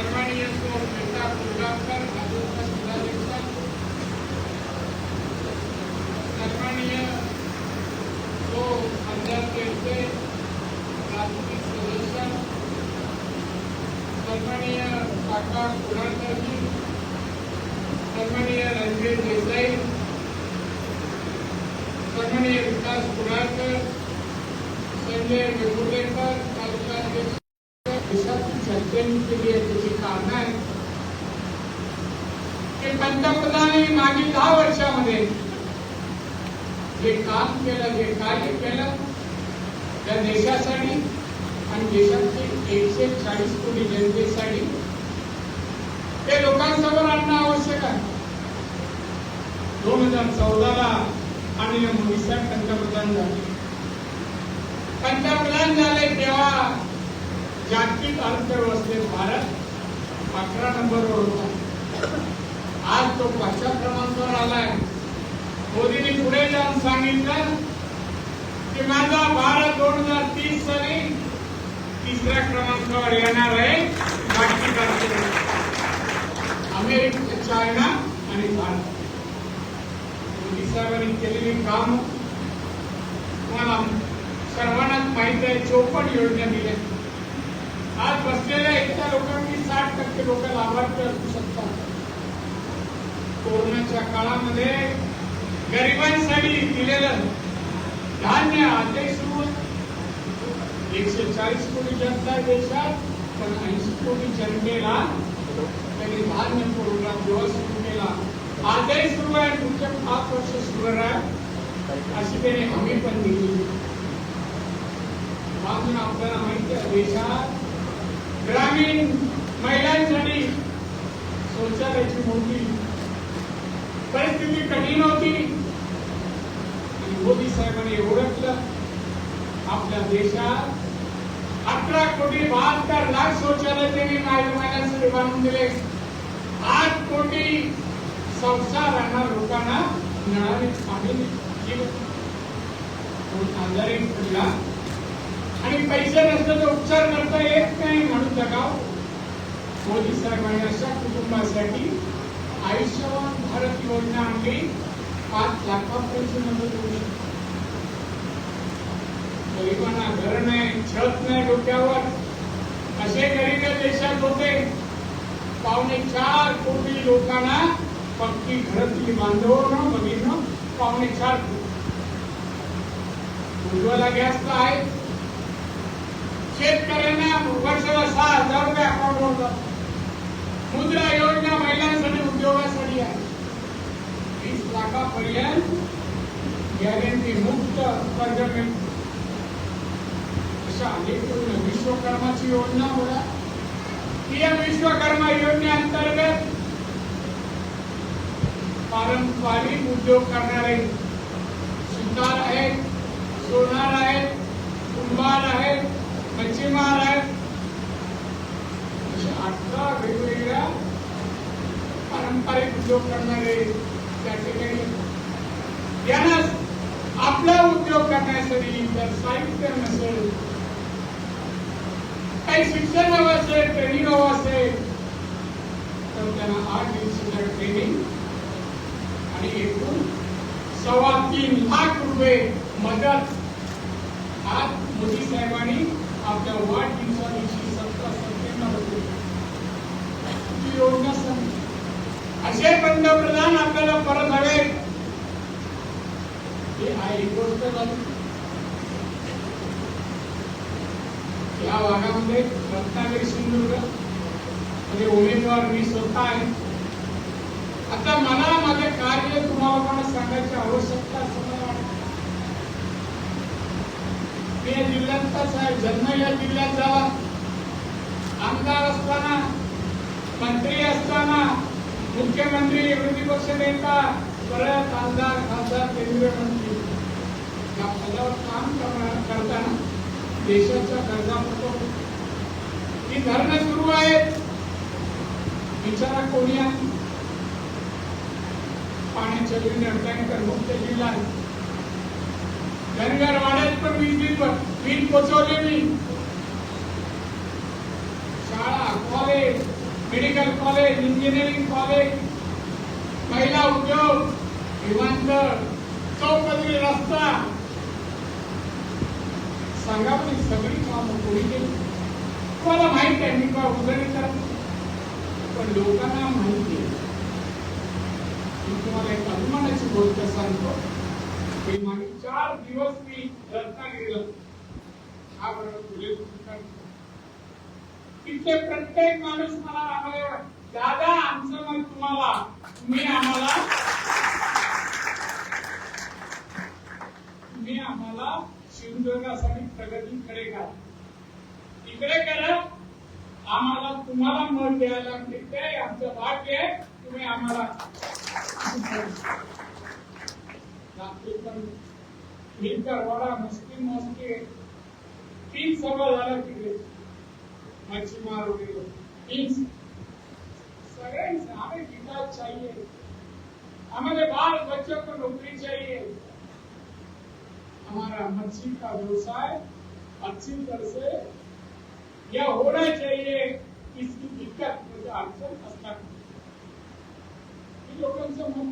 सन्माननीय सो मेहता कुलगावकर भाजपचा जिल्हाध्यक्ष सन्माननीय सो प्राथमिक सदस्य सन्माननीय काका कुडाळकरजी सन्माननीय रणजीत देसाई सन्माननीय विकास कुडाळकर संजय वेगुर्लेकर तालुकाध्यक्ष देशातील जनतेने केली आहे कारण आहे की पंतप्रधानांनी मागील दहा वर्षामध्ये जे काम केलं जे कार्य केलं त्या देशासाठी आणि देशातले एकशे चाळीस कोटी जनतेसाठी ते लोकांसमोर आणणं आवश्यक आहे. दोन हजार चौदाला आणि मोदी साहेब पंतप्रधान झाले. पंतप्रधान झाले तेव्हा जागतिक अर्थव्यवस्थेत भारत अकरा नंबरवर होता. तो पाचव्या क्रमांकावर आलाय. मोदींनी पुढे जाऊन सांगितलं की माझा भारत दोन हजार तीस साली तिसऱ्या क्रमांकावर येणार आहे जागतिक अमेरिका चायना आणि भारत. मोदी साहेबांनी केलेली काम तुम्हाला सर्वांनाच माहीत आहे चौपट योजना दिल्या. आज बसलेल्या इतक्या लोकांनी साठ टक्के लोक लाभार्थी असू शकतात. कोरोनाच्या काळामध्ये गरिबांसाठी दिलेलं धान्य आजही सुरू एकशे चाळीस कोटी जनता देशात पण ऐंशी कोटी जनतेला त्यांनी धान्य प्रोग्राम जेव्हा सुरू केला आजही सुरू आहे पुढच्या पाच वर्ष सुरू आहे अशी त्याने हमी पण दिली. अजून आपल्याला माहिती आहे देशात ग्रामीण महिलांसाठी शौचालयाची मोठी परिस्थिती कठीण होती आणि मोदी साहेबांनी ओळखलं आपल्या देशात अकरा कोटी बहात्तर लाख शौचालय त्यांनी माझ्या महिलांसाठी बांधून दिले. आठ कोटी संसारांना राहणार लोकांना मिळाले पाणी आजारी पडला आणि पैसे नसलं तर उपचार करता येत नाही म्हणून जगाव. मोदी साहेबांनी अशा कुटुंबासाठी आयुष्यमान भारत योजना आणली पाच लाखापर्यंत मदत होऊ शकते. गरिबांना घर नाही छत नाही डोक्यावर. असे गरीब या देशात होते. पावणे चार कोटी लोकांना पक्की घरातली बांधवणं बघितलं पावणे चार कोटी. उज्ज्वला गॅस तर आहे. शेतकऱ्यांना वर्षाला सहा हजार रुपये अकाउंट होतात मुद्रा योजना महिलांसाठी उद्योगासाठी आहे. वीस लाखापर्यंत गॅरंटी मुक्त कर्ज मिळते अशा अनेक योजना विश्वकर्माची योजना बघा पीएम विश्वकर्मा योजनेअंतर्गत पारंपरिक उद्योग करणारे सुतार आहेत सोनार आहेत कुंभार आहेत मच्छीमार आहेत अशा अठरा वेगवेगळ्या पारंपरिक उद्योग करणारे त्या ठिकाणी यांना आपला उद्योग करण्यासाठी जर साहित्य नसेल काही शिक्षण हवं असेल ट्रेनिंग हवं असेल तर त्यांना आठ दिवसाचं ट्रेनिंग आणि एकूण सव्वा तीन लाख रुपये मदत आज मोदी साहेबांनी आपल्या वाढदिवसा दिवशी सतरा सप्टेंबर ही योजना असे पंतप्रधान आपल्याला परत हवे. ही गोष्ट झाली. या भागामध्ये रत्नागिरी सिंधुदुर्गमध्ये उमेदवार मी स्वतः आहे. आता मला माझे कार्य तुम्हाला पण सांगायची आवश्यकता असं मला वाटत मी जिल्ह्यातलाच आहे. जन्म या जिल्ह्यात झाला. आमदार असताना मंत्री असताना मुख्यमंत्री विरोधी पक्ष नेता परत आमदार खासदार केंद्रीय मंत्री. या पदावर काम करताना देशाच्या गरजा होतो. ही धरणं सुरू आहेत. विचारा कोणी आहे? पाण्याच्या युनियन टँकर मुक्त जिल्हा आहे. धनगर वाड्यात पण वीज बिल वीज पोचवले मी. शाळा college medical college engineering college महिला उद्योग विमानतळ चौपदरी रस्ता. सांगा पण सगळी कामं कोणी केली? तुम्हाला माहीत आहे मी का उजळणी पण लोकांना माहिती आहे. मी तुम्हाला एक अभिमानाची गोष्ट सांगतो. की मागे चार दिवस मी रत्नागिरीला हा बरोबर तिथे प्रत्येक माणूस मला आम्हाला दादा आमचं मग तुम्हाला. मी आम्हाला मी आम्हाला सिंधुदुर्गासाठी प्रगतीकडे करा इकडे करा. आम्हाला तुम्हाला मत द्यायला मिळते आमचं भाग्य आहे. तुम्ही आम्हाला रात्री पण मिरकरवाडा मस्ती तीन सभा झाल्या तिकडे. वगैरे तीन सगळ्यांचं हमें विकास चाहिए। हमारे बाल बच्चों को नौकरी चाहिए। हमारा मच्छी का व्यवसाय अच्छी तरह से यह होना चाहिए। इसकी दिक्कत म्हणजे अडचण असणार मी लोकांचं मत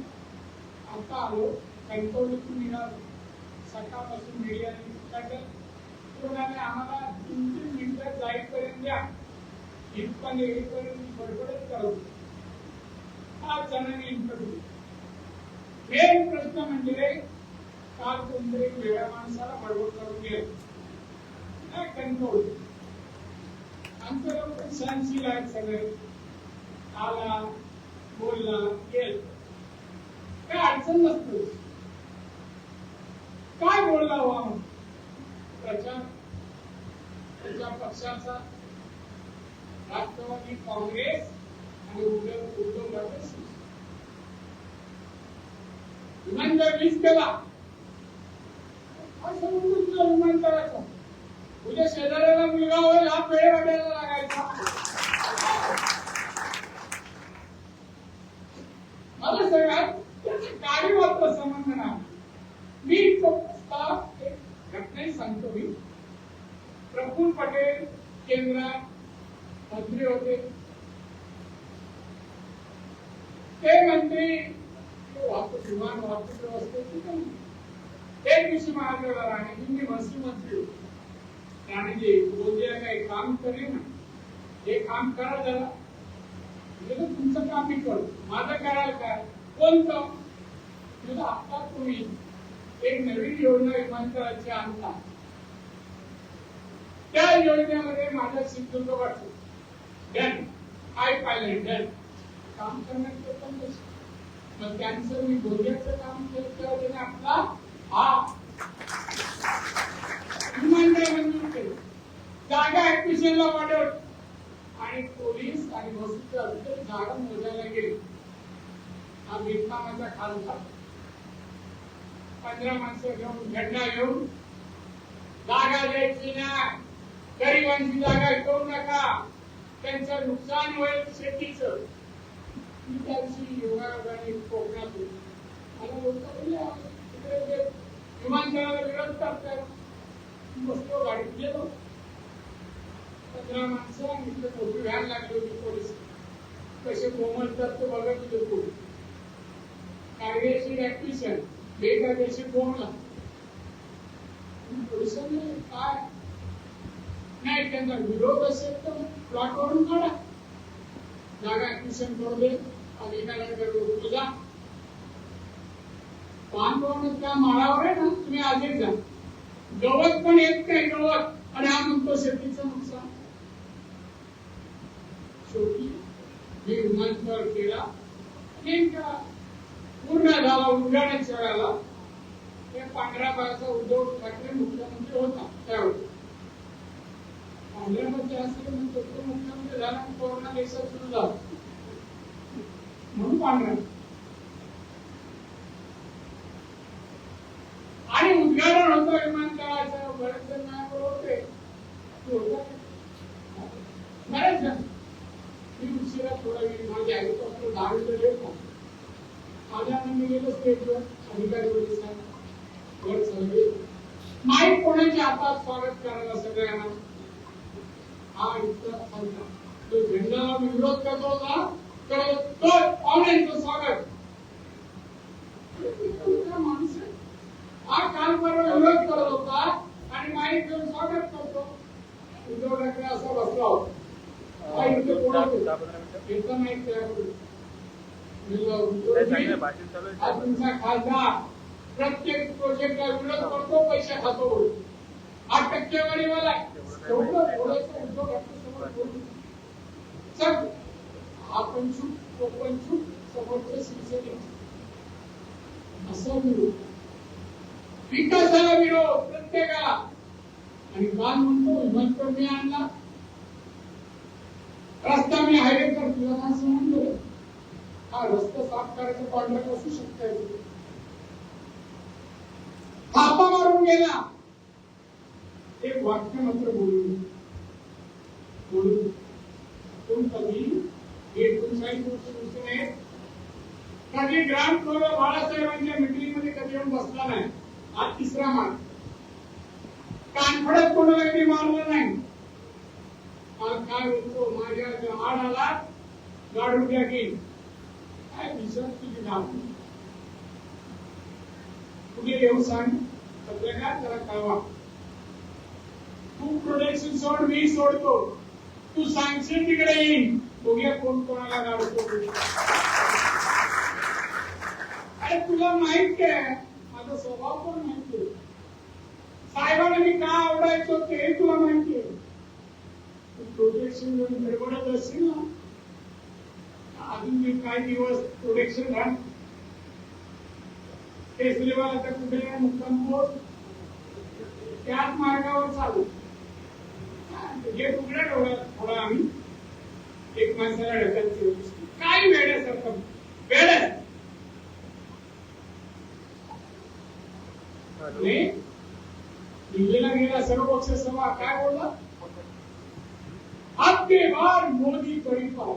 आता आलो कणकवलीतून निघालो सकाळपासून काढलं कोणाने आम्हाला तीन तीन मिनिटं जाईपर्यंत द्या येईपर्यंत बडबडत करत होतो. पाच जणांनी इंटरव्ह्यू मेन प्रश्न म्हणजे काल कोणतरी वेगळ्या माणसाला बडबड करून गेलं. नाही कंट्रोल आमचं लोक सहनशील आहेत सगळे. आला बोलला गेल. काय अडचण नसतो. काय बोलला हवा त्याच्या त्याच्या पक्षाचा राष्ट्रवादी काँग्रेस आणि उद्धव उद्धव ठाकरे शिवसेना. विमानतळ वीज केला असं म्हणून तुला विमानतळाचं उद्या शेजाऱ्याला मुलगा होईल हा पेढे वाटायला लागायचा मला सगळ्यात त्याची गाडी मात्र संबंध नाही मी तो प्रस्ताव एक घटनेत सांगतो मी प्रफुल्ल पटेल केंद्रात मंत्री होते ते मंत्री वाहतूक विमान वाहतूक व्यवस्थेचे ते एक दिवशी महाराष्ट्राला राणेजी मी महसूल मंत्री होते राणेजी बोलले काही काम करे ना हे काम करा जरा तुमचं काम मी करतो माझं कराल काय कोणतं म्हणजे आता तुम्ही एक नवीन योजना विमानतळाची आणता त्या योजनेमध्ये माझा सिंधुदुर्ग वाटतो डन आय पायलट डन काम करण्याचं पण मग त्यांचं मी बोलण्याचं काम करत त्या योजने आपला हा विमानतळ मंजूर केलं जागा ऍडमिशनला वाढवलं आणि पोलीस आणि महसूलचे अधिकारी जागा मोजायला गेले. हा बेकामाचा खालचा पंधरा माणसं घेऊन झेंडा घेऊन जागा द्यायची नाही. गरिबांची जागा घेऊ नका. त्यांचं नुकसान होईल शेतीचं. मी त्या दिवशी योगायोगाने कोकणात होतो. लोक तिकडे विमानतळाला विरोध करतात बसलो गाडीत गेलो पंधरा माणसं आणि इकडे मोठी व्हॅन लागली होती पोलीस कसे कोमलतात ते बघत होते कोण कायदेशीर ऍक्टिशन बेकायदेशीर कोणला पोलिसांनी काय नाही त्यांचा विरोध असेल तर प्लॉट वरून काढा जागा ऍक्टिशन करू दे तुझा. पान त्या माळावर आहे ना तुम्ही आधी जा. गवत पण येत नाही गवत आणि हा म्हणतो शेतीचं नुकसान. शेवटी मी विमानतळ केला. नेमका पूर्ण झाला उद्घाटनाच्या शहराला ते पांढऱ्या बाळाचा उद्धव ठाकरे मुख्यमंत्री होता त्यावेळी. पांढऱ्या मध्ये असले म्हणजे तो मुख्यमंत्री झाला कोरोना देशात सुरू झाला. म्हणून पांढरा. आणि उद्घाटन होतं विमानतळाचं बरेच जण माझ्याबरोबर होते बरेच जण. मी उशिरा थोडा वेळ माझे आई दहा मिनिटं लेट मी गेलो स्टेजवर अधिकारी साहेब वर माहीत कोणाच्या हातात स्वागत करायला सगळ्यांना? हा इतका संत झेंडाला विरोध करतो होता तर तो स्वागत. हा काल परवा विरोध करत होता आणि माहीत घेऊन स्वागत करतो. उद्धव ठाकरे असा बसला होता तुमचा खासदार प्रत्येक प्रोजेक्टला विरोध करतो पैसे खातो टक्केवारीवाला आहे. एवढं बोलायचं उद्धव. चल. हा चूक तो चूक समोरच्या शिवसेनेची असा विरोध. विकासाला विरोध प्रत्येकाला. आणि काल म्हणतो विमानतळ मी आणला. रस्ता मी हायवे कर तुला काय समजलं हा रस्ता साफ करायचं कॉन्ट्रॅक्ट असू शकतं थापा मारून गेला. एक वाक्य मात्र बोलू. बोलू. कोण कधी एकोणचाळीस वर्ष शिवसेनेत कधी ग्राम फ्लोर बाळासाहेबांच्या मीटिंगमध्ये कधी येऊन बसला नाही. आज तिसरा मान कानफडत कोणाला कधी मारलं नाही. काय बोलतो माझ्या जो आड आला गाडून द्या की. काय विसर तुझी नाव? कुठे येऊ सांग? पत्रकार जरा कळवा तू प्रोडक्शन सोड मी सोडतो. तू सांगशील तिकडे येईन. बघूया कोण कोणाला गाडतो अरे तुला माहीत काय माझा स्वभाव पण माहिती साहेबांना मी का आवडायचो ते तुला माहिती प्रोटेक्शन प्रोटेक्शन गडबडत असेल ना अजून मी काही दिवस प्रोटेक्शन घाल. केसरीवाल आता कुठे मुक्काम होत त्याच मार्गावर चालू. तुझे तुकड्या ठेवला थोडा आम्ही एक माणसाला ढकलतो काय वेळ आहे वेळ आहे. दिल्लीला गेला सर्व पक्ष सभा काय बोलला? आपके बार मोदी परिपाल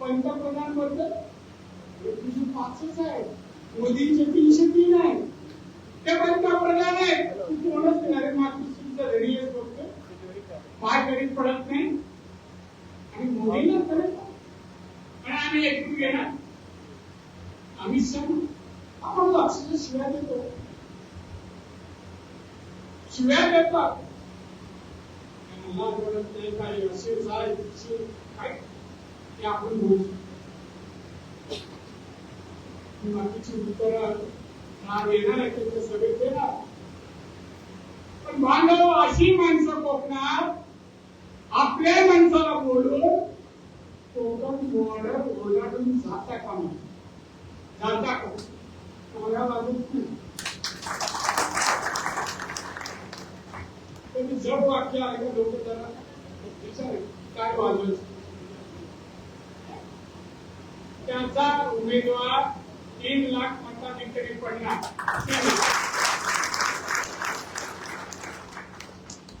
पंतप्रधानबद्दल तुझी पाचच आहे. मोदींचे तीनशे तीन आहे. ते पंतप्रधान आहे तू कोणच नाही? अरे मातृश्रीचा धडी आहे फक्त पाय करीत पडत नाही. आणि मोदींना करत आणि आम्ही ऐकून येणार आम्ही सण आपण वाचलं शिव्या देतो. शिव्या देतात. मला आवडत नाही काय असे जाय तसे काय? ते आपण बोलू. बाकीची उत्तर राग येणार आहे त्यांच्या सगळे देणार. पण बांधव अशी माणसं कोकणात आपल्या माणसाला बोलून कोकण बॉर्डर ओलांडून जाता कामा जाता का मला वाजत नाही तुम्ही जड वाक्य ऐकून लोक जरा विचार काय वाजवत त्यांचा उमेदवार तीन लाख मतांनी तरी पडणार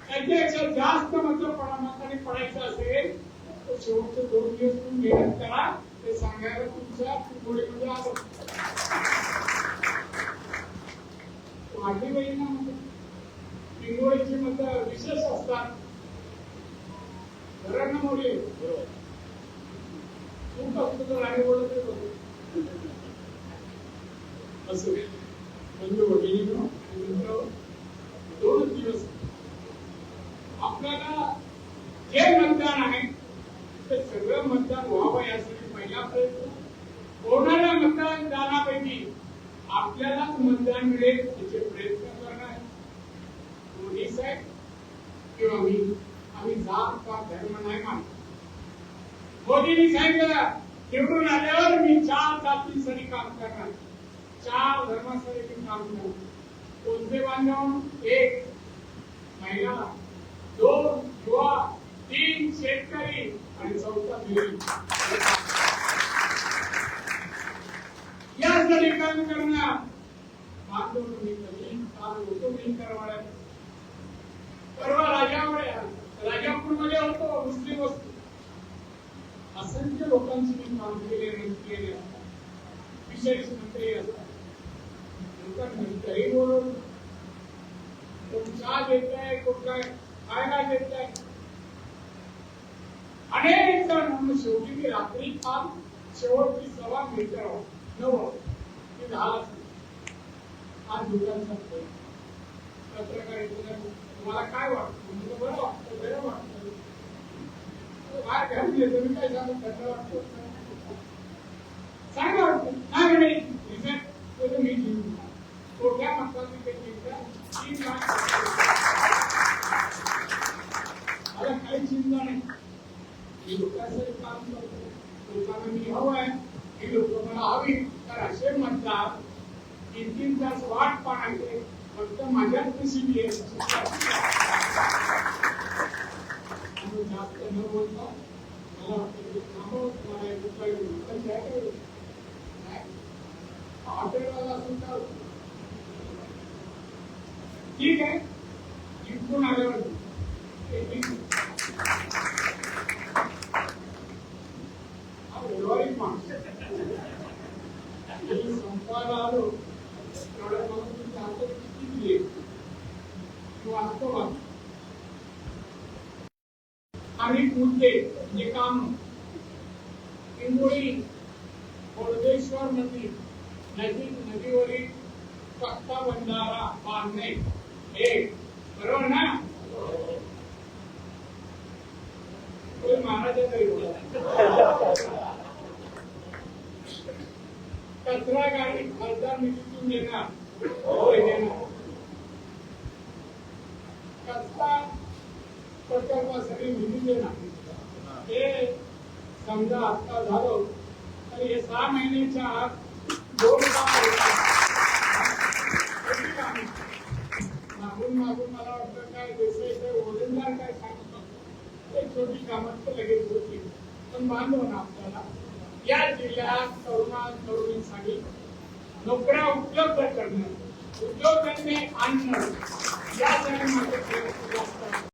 त्याच्यापेक्षा जास्त मत मतांनी पडायचं असेल तर शेवटचे दोन दिवस तुम्ही मेहनत करा ते सांगायला तुमच्या मग पिंगोळीची मत विशेष असतात. घरांना मोडे खूप असतो तर राणी बोलत असं. म्हणजे भगिनीनो मित्र दोनच दिवस आपल्याला जे मतदान आहे ते सगळं मतदान व्हावं यासाठी पहिला प्रयत्न होणाऱ्या मतदानापैकी आपल्यालाच मतदान मिळेल त्याचे प्रयत्न करणार मोदी साहेब किंवा मी आम्ही जात का धर्म नाही मानत. मोदींनी सांगितलं निवडून आल्यावर मी चार जातीसाठी काम करणार. चार धर्मासाठी मी काम करणार. कोणते बांधव? एक महिला. दोन युवा. तीन शेतकरी. आणि चौथा काम होतो परवा राजापूरमध्ये होतो मुस्लिम वस्तू. असंख्य लोकांची मी काम केले केले. विशेष म्हणजे मंत्री असतात कोण चहा देत आहे कोण काय खायला देत आहे अनेक जण म्हणून शेवटी मी रात्री काम शेवटची सभा मिळते नऊ हो, ते झालाच नाही. आज तुम्हाला काय वाटतं? म्हणजे बरं वाटतं बरं वाटतं. काय घरी येतो मी काय सांगू? वाटतं वाटतं नाही. नाही रिझल्ट तो मी जिंकू थोड्या ते तीन लाख काही चिंता नाही. लोकांचं काम करतो. लोकांना मी हवं आहे. तास वाट पाहायचे फक्त माझ्याच नशिबी आहे जास्त न बोलता मला ठीक आहे हिंगोळी बोर्डेश्वर नदी नदी नदीवरील पक्का बंधारा बांधणे एक बरोबर ना? कोणी महाराजाचा विरोध कचरा गाडी खासदार निधीतून देणार. होय देणार कचरा प्रकल्पासाठी निधी देणार. हे समजा आता झालं तर हे सहा महिन्याच्या आत दोन मागून मागून मला वाटतं काय देसाईचं वजनदार काय सांगत होतं. एक छोटी कामात लगेच होती पण मानव ना आपल्याला या जिल्ह्यात तरुणा तरुणींसाठी नोकऱ्या उपलब्ध करणं उद्योगांनी आणणं यासाठी माझे प्रयत्न जास्त